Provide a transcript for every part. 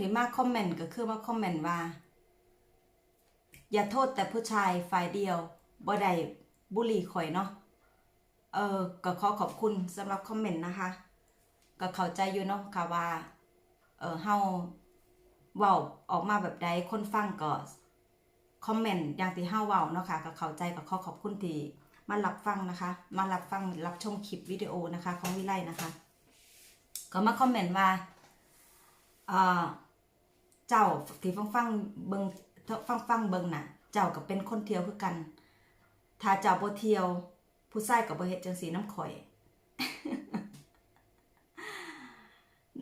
ที่มาคอมเมนต์ก็คือมาคอมเมนต์ว่า อย่าโทษแต่ผู้ชายฝ่ายเดียวบ่ได้บุหรี่ข่อยเนาะเออก็ขอขอบคุณสำหรับคอมเมนต์นะคะ ก็เข้าใจอยู่เนาะค่ะว่า เออเฮาเว้าออกมาแบบใดคนฟังก็คอมเมนต์อย่างที่เฮาเว้าเนาะค่ะก็เข้าใจก็ขอขอบคุณที่มารับฟังนะคะ มารับฟังรับชมคลิปวิดีโอนะคะ ของวิไลนะคะ ก็มาคอมเมนต์ว่าเอ่อ เจ้าที่ฟังฟังเบิงฟังฟังเบิงน่ะ เจ้าก็เป็นคนเที่ยวคือกัน ถ้าเจ้าบ่เที่ยว ผู้ชายก็บ่เฮ็ดจังสีน้ำข่อย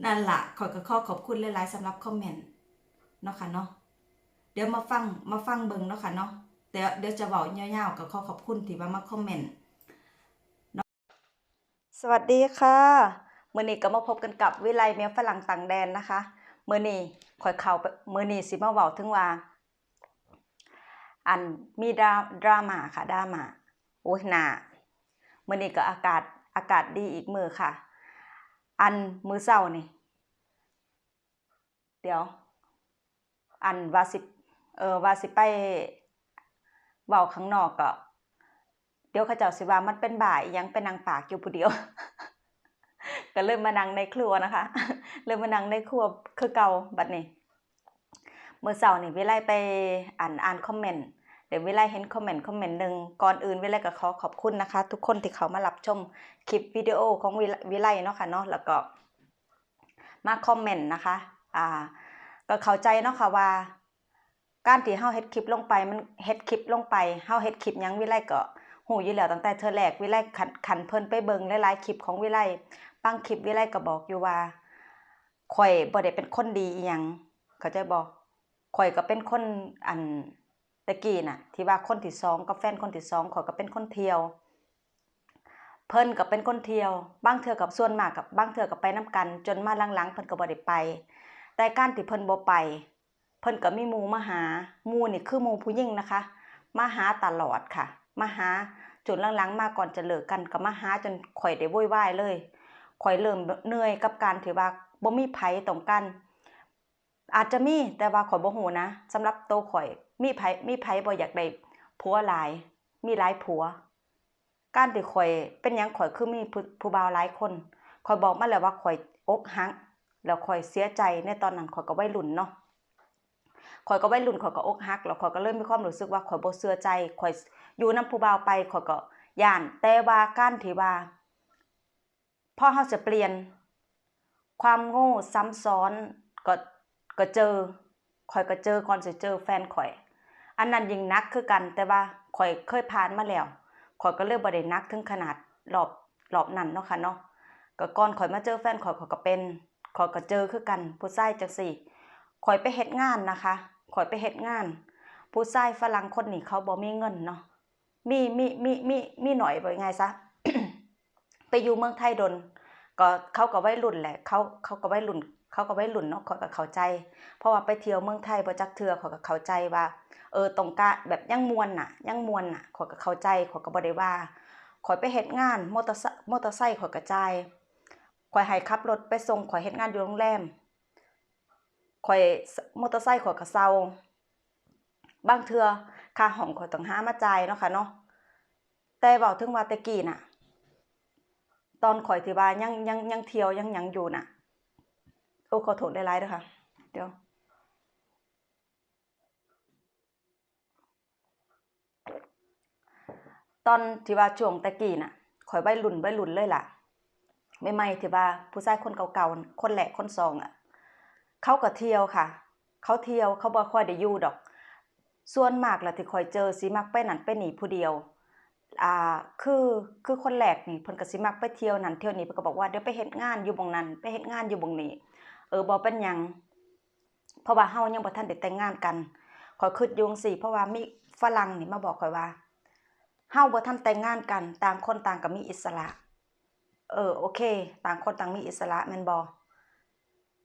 นั่นละขอก็ขอขอบคุณหลายๆสำหรับคอมเมนต์เนาะค่ะเนาะเดี๋ยวมาฟังมาฟังเบิงเนาะค่ะเนาะเดี๋ยวเดี๋ยวจะเว้ยาวๆก็ขอขอบคุณที่ว่ามาคอมเมนต์สวัสดีค่ะเมื้อนี้ก็มาพบกันกับวิไลเมียฝรั่งต่างแดนนะคะ มื้อนี้ขอยเข้ามื้อนี้สิมาเว้าถึงว่า อันมีดราดราม่าค่ะดราม่าโอ้ยหนามื้อนี้ก็อากาศอากาศดีอีกมือค่ะ อันมือเช้านี่ เดี๋ยว อันว่าสิเออว่าสิไปเว้าข้างนอกก็ เดี๋ยวเขาเจ้าสิว่ามันเป็นบ่ายยังเป็นนางปากอยู่ผู้เดียว ก็เริ่มมานั่งในครัวนะคะ เริ่มมานั่งในครัวคือเก่าบัดนี้เมื่อเช้านี่วิไลไปอ่านอ่านคอมเมนต์เดี๋ยววิไลเห็นคอมเมนต์คอมเมนต์หนึ่งก่อนอื่นวิไลก็ขอขอบคุณนะคะ ทุกคนที่เขามารับชมคลิปวิดีโอของวิไลเนาะค่ะเนาะแล้วก็มาคอมเมนต์นะคะอ่าก็เข้าใจเนาะค่ะว่า การที่เฮาเฮ็ดคลิปลงไปมันเฮ็ดคลิปลงไปเฮาเฮ็ดคลิปยังวิไลก็ ฮู้อยู่แล้วตั้งแต่เทื่อแรกวิไลคันคันเพิ่นไปเบิงหลายๆคลิปของวิไลบางคลิปวิไลก็บอกอยู่ว่าข่อยบ่ได้เป็นคนดีอีหยังเขาใจบ่ข่อยก็เป็นคนอันตะกี้น่ะ ที่ว่าคนที่สองกับแฟนคนที่สองข่อยก็เป็นคนเที่ยว เพิ่นก็เป็นคนเที่ยวบางเทื่อกับส่วนมากกับบางเทื่อก็ไปนํกัน จนมาหลังๆเพิ่นก็บ่ได้ไป แต่การที่เพิ่นบ่ไป เพิ่นก็มีมูมาหามูนี่คือมูผู้หญิงนะคะ มาหาตลอดค่ะ มาหาจนหลังๆมาก่อนจะเลิกกันก็มาหาจนข่อยได้โวยวายเลยข่อยเริ่มเหนื่อยกับการที่ว่าบ่มีไผตรงกัน อาจจะมีแต่ว่าข่อยบ่ฮู้นะสำหรับโตวข่อยมีไผมีไผบ่อยากได้ผัวหลาย มีหลายผัว การที่ข่อยเป็นหยังข่อยคือมีผู้บ่าวหลายคนข่อยบอกมาแล้วว่าข่อยอกหักแล้วข่อยเสียใจในตอนนั้นข่อยก็วัยรุ่นเนาะข่อยก็วัยรุ่นข่อยก็อกหักแล้วข่อยก็เริ่มมีความรู้สึกว่าข่อยบ่เชื่อใจข่อย อยู่น้ำผู้บ่าวไปขอยก็ย่านแต่ว่าการที่ว่าพอเฮาจะเปลี่ยน ความโง่ซ้ำซ้อนก็ก็เจอข่อยก็เจอก่อนสิเจอแฟนข่อย อันนั้นยิ่งนักคือกัน แต่ว่าข่อยเคยผ่านมาแล้วข่อยก็เลยบ่ได้นักถึงขนาดรอบรอบนั้นเนาะค่ะเนาะก็ก่อนข่อยมาเจอแฟนข่อยข่อยก็เป็นข่อยก็เจอคือกัน ผู้ชายจังซี่ข่อยไปเฮ็ดงานนะคะข่อยไปเฮ็ดงาน ผู้ชายฝรั่งคนนี้เขาบ่มีเงินเนาะ มีมีมีมีมีหน่อยบ่ยังไงซะไปอยู่เมืองไทยดน ก็เขาก็ไวัยรุ่นแหละเขาเขาก็ไวัยรุ่น เขาก็ไวัยรุ่นเนาะขอยก็เข้าใจ เพราะว่าไปเที่ยวเมืองไทยบ่จักเทื่อขอยก็เข้าใจว่า เออตรงกะแบบยังมวนน่ะยังมวนน่ะขอยก็เข้าใจขอก็บ่ได้ว่าขอยไปเฮ็ดงานมอเตอร์มอเตอร์ไซค์ขอยก็จ่ายขอยให้ขับรถไปส่งขอยเฮ็ดงานอยู่โรงแรมขอยมอเตอร์ไซค์ขอยก็เซา บางเทือค่าห้องข่อยต้องหามาจ่ายเนาะค่ะเนาะแต่เว้าถึงว่าต่กี้น่ะ ตอนข่อยที่ว่ายังยังยังเที่ยวยังยังอยู่น่ะ โอ้ขอโทษหลายๆเด้อค่ะ เดี๋ยวตอนที่ว่าช่วงต่กี้น่ะข่อยวัยรุ่นวัยรุ่นเลยล่ะใหม่ที่ว่าผู้ชายคนเก่าๆคนแรกคนสองอะ เขาก็เที่ยวค่ะ เขาเที่ยวเขาบ่ค่อยได้อยู่ดอก ส่วนมากล้วที่ข่อยเจอสิมักไปนั่นไปหนีผู้เดียวอ่าคือคือคนแรกนี่เพิ่นก็สิมักไปเที่ยวนั่นเที่ยวนี่เพิ่นก็บอกว่าเดี๋ยวไปเฮ็ดงานอยู่หม่งนั้นไปเฮ็ดงานอยู่หม่งนี้ เออบ่เป็นหยังเพราะว่าเฮายังบ่ทันได้แต่งงานกันขอยคิดยงซี้เพราะว่ามีฝรั่งนี่มาบอกขอยว่าเฮาบ่ทันแต่งงานกัน ต่างคนต่างก็มีอิสระ เออโอเค ต่างคนต่างมีอิสระแม่นบ่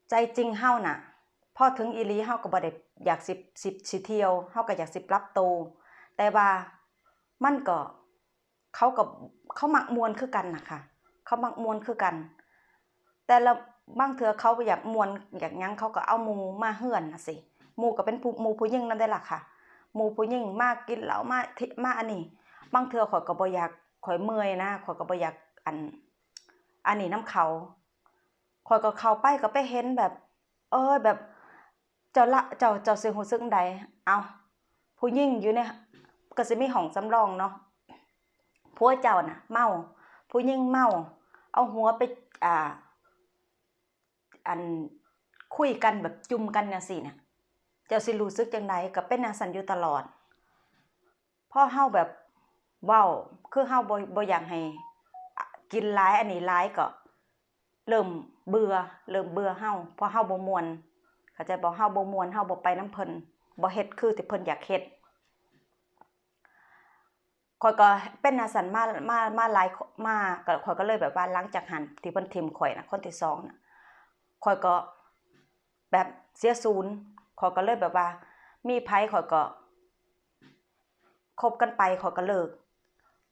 ใจจริงเฮาน่ะ พอถึงอีลีเฮาก็บ่ได้อยากสิบสิบสิเที่ยวเฮาก็อยากสิปรับตัวแต่ว่ามันก็เขาก็เขามักมวนคือกันนะคะเขามักมวนคือกัน แต่ละบางเทื่อเขาอยากมวนอยากยังเขาก็เอามูมาเฮือนนะสิมูก็เป็นมูผู้หญิงนำได้ล่ะค่ะมูผู้หญิงมากกินเหล้ามาทิมาอันนี้ บางเทื่อข่อยก็บ่อยากข่อยเมื่อยนะข่อยก็บ่อยากอัน อันนี้นํเขาข่อยก็เข้าไปก็ไปเห็นแบบ เออแบบ เจ้าละเจ้าเจ้าสิรู้สึกจั่งใดเอาผู้หญิงอยู่ในก็สิมีห้องสำรองเนาะผัวเจ้าน่ะ เมา ผู้หญิงเมา เอาหัวไปอ่า อันคุยกันแบบจุ่มกันจังซี่น่ะเจ้าสิรู้สึกจังไดก็เป็นจังซั่นอยู่ตลอดพ่อเฮาแบบเว้าคือเฮาบ่บ่อยากให้กินหลายอันนี้หลายก็เริ่มเบื่อเริ่มเบื่อเฮาพราะเฮาบ่มวน เข้าใจบ่เฮาบ่มวนเฮาบ่ไปน้ำเพิ่นบ่เฮ็ดคือที่เพิ่นอยากเฮ็ดข้อยก็เป็นจังซั่นมามามาหลายมาก็ข้อยก็เลยแบบว่าหลังจากหันที่เพิ่นทิมข้อยนะคนที่สองนะข้อยก็แบบเสียศูนย์ข้อยก็เลยแบบว่า มีไผข้อยก็คบกันไปข้อยก็เลิก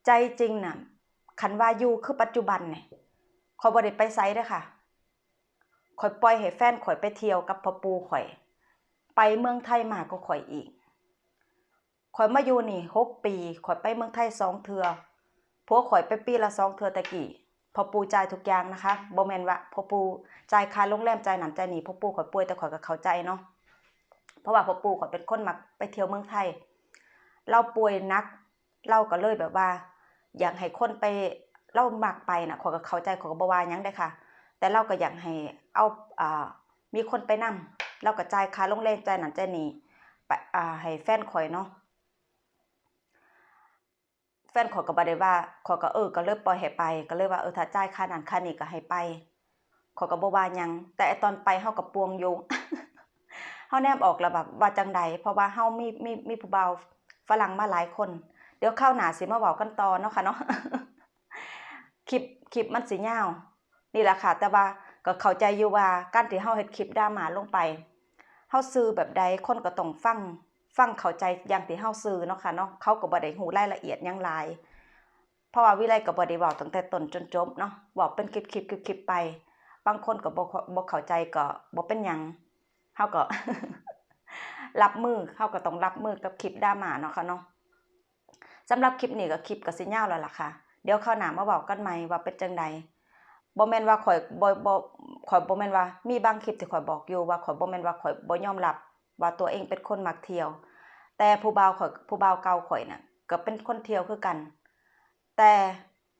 ใจจริงน่ะคันว่าอยู่คือปัจจุบันเนี่ข้อยบ่ได้ไปไสเด้ค่ะ ข้อยปล่อยให้แฟนข้อยไปเที่ยวกับพ่อปูข้อย ไปเมืองไทยมากกว่อยอีกข้อยมาอยู่นี่หกปีข้อยไปเมืองไทยสองเทื่อผัวข้อยไปปีละสองเทื่อแต่กี้พ่อปูจ่ายทุกอย่างนะคะบ่แมนว่าพ่อปูจ่ายค่าโรงแรมจ่ายนั่นจ่ายนี่พ่อปูข้อยป่วยแต่ข้อยก็เข้าใจเนาะเพราะว่าพ่อปูข้อยเป็นคนมักไปเที่ยวเมืองไทย เราป่วยนักเราก็เลยแบบว่า อยากให้คนไปเรามักไปน่ะข้อยก็เข้าใจข้อยก็บวายังเด้ค่ะ แต่เราก็อยากให้ เอาอ่ามีคนไปนำเราก็จ่ายค่าโรงแรมจ่ายนั่นจ่ายนี่ไปอ่าให้แฟนข้อยเนาะแฟนขอยก็บ่ได้ว่าขอยก็เออก็เลยปล่อยให้ไป ก็เลยว่าเออถ้าจ่ายค่านั้นค่านี้ก็ให้ไปขอยก็บ่ว่าหยังแต่ตอนไปเฮาก็ปวงอยู่เฮาแนมออกแล้วแบบว่าจังใดเพราะว่าเฮามีมีมีผู้บ่าวฝรั่งมาหลายคน เดี๋ยวคราหนาสิมาเว้ากันต่อเนาะค่ะเนาะคลิปคลิปมันสิยาว นี่แหละค่ะ แต่ว่า ก็เข้าใจอยู่ว่าการที่เฮาเฮ็ดคลิปดราม่าลงไปเฮาสื่อแบบใดคนก็ต้องฟังฟังเข้าใจอย่างที่เฮาสื่อเนาะค่ะเนาะเขาก็บ่ได้รู้รายละเอียดยังหลายเพราะว่าวิไลก็บ่ได้เว้าตั้งแต่ต้นจนจบเนาะเว้าเป็นคลิปๆคลิปไป บางคนก็บ่บ่เข้าใจก็บ่เป็นหยังเฮาก็รับมือเฮาก็ต้องรับมือกับคลิปดราม่าเนาะค่ะเนาะสำหรับคลิปนี้ก็คลิปก็สิยาวแล้วล่ะค่ะ เดี๋ยวคราวหน้ามาเว้ากันใหม่ว่าเป็นจังใด บ่แม่นว่าข้อยบ่บ่ข้อยบ่แม่นว่า มีบางคลิปที่ข้อยบอกอยู่ว่าข้อยบ่แม่นว่าข้อยบ่ยอมรับ ว่าตัวเองเป็นคนมักเที่ยว แต่ผู้บ่าวข้อยผู้บ่าวเก่าข้อยน่ะก็เป็นคนเที่ยวคือกัน แต่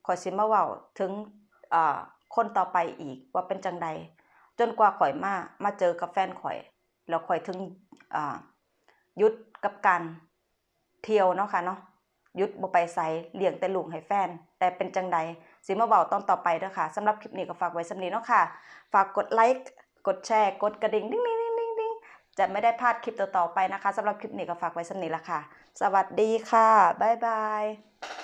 ข้อยสิมาเว้าถึงอ่าคนต่อไปอีกว่าเป็นจังใดจนกว่าข้อยมามาเจอกับแฟนข้อย แล้วข้อยถึงอ่ายุดกับการเที่ยวเนาะค่ะเนาะ ยุดบ่ไปใสเลี้ยงแต่ลูกให้แฟน แต่เป็นจังใดสิมาเบาตอนต่อไปเด้อค่ะสำหรับคลิปนี้ก็ฝากไว้สำนีเนาะค่ะ ฝากกดไลค์กดแชร์กดกระดิ่งดิ้งๆๆๆจะไม่ได้พลาดคลิปต่อๆไปนะคะสำหรับคลิปนี้ก็ฝากไว้สำนีละค่ะ สวัสดีค่ะบ๊ายบาย